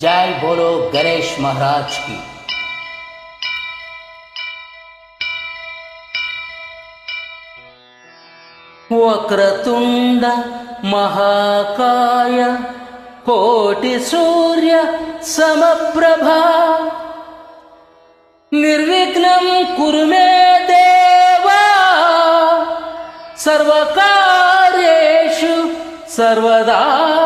जय बोलो गणेश महाराज की। वक्रतुंड महाकाय, कोटि सूर्य समप्रभा। निर्विघ्नं कुरु मे देवा। सर्वकार्येषु सर्वदा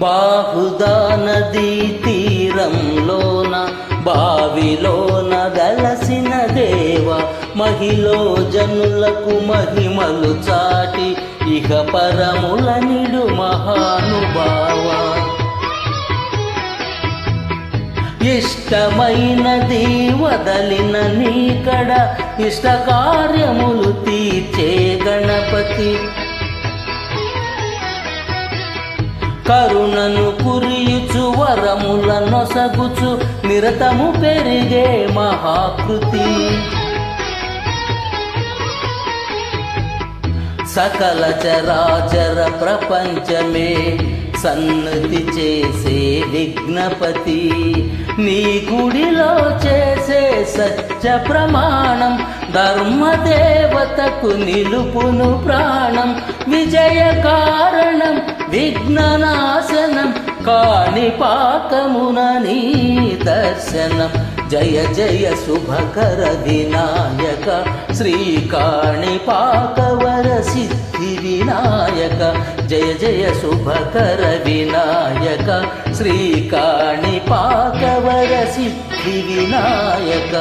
బాహుదా నదీ తీరంలోన బావిలోన గలసిన దేవ మహిలో జనులకు మహిమలు చాటి ఇహ పరముల నిడు మహానుభావ. ఇష్టమైనది వదలిన నీకడ ఇష్ట కార్యములు తీర్చే గణపతి. కరుణను కురియుచు వరముల నొసగుచు నిరతము పెరిగే మహాకృతి. సకల చరాచర ప్రపంచమే సన్నతి చేసే విఘ్నపతి. నీ గుడిలో చేసే సత్య ప్రమాణం ధర్మదేవతకు నిలుపును ప్రాణం విజయ కారణం విఘ్ననాశనం కాని పాకమున నీ దర్శనం. జయ జయ శుభకర వినాయక శ్రీకాణి పాకవర సిద్ధి వినాయక జయ జయ శుభకర వినాయక శ్రీకాణి పాకవర సిద్ధి వినాయక.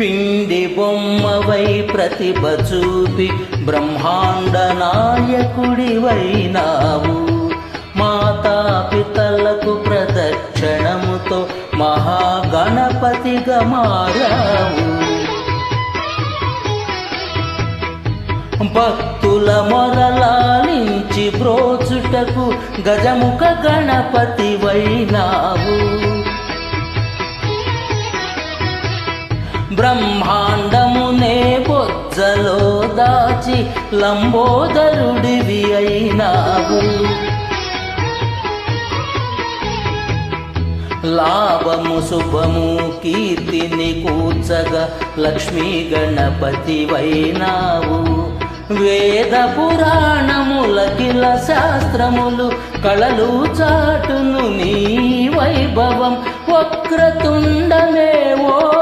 పిండి బొమ్మవై ప్రతిభ చూపి బ్రహ్మాండ నాయకుడివైనావు. మాతా పితలకు ప్రదక్షిణముతో మహాగణపతిగా మారావు. భక్తుల మొరలాలించి బ్రోచుటకు గజముఖ గణపతి వైనావు బ్రహ్మాండమునే బొజ్జలో దాచి లంబోదరుడివి అయినావు. లాభము శుభము కీర్తిని కూర్చగా లక్ష్మీ గణపతి వైనావు వేద పురాణములకిల శాస్త్రములు కళలు చాటును నీ వైభవం వక్రతుండమే ఓంకారమై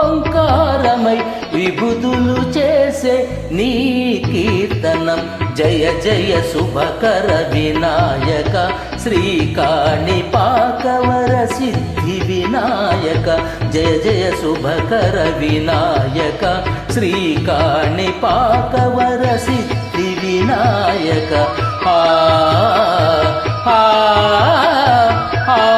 విభుదులు చేసే నీ కీర్తనం. జయ జయ శుభకర వినాయక. శ్రీకాణి పాకవర సిద్ధి వినాయక. జయ జయ శుభకర వినాయక. శ్రీకాణి పాకవర సిద్ధి వినాయక. ఆ ఆ ఆ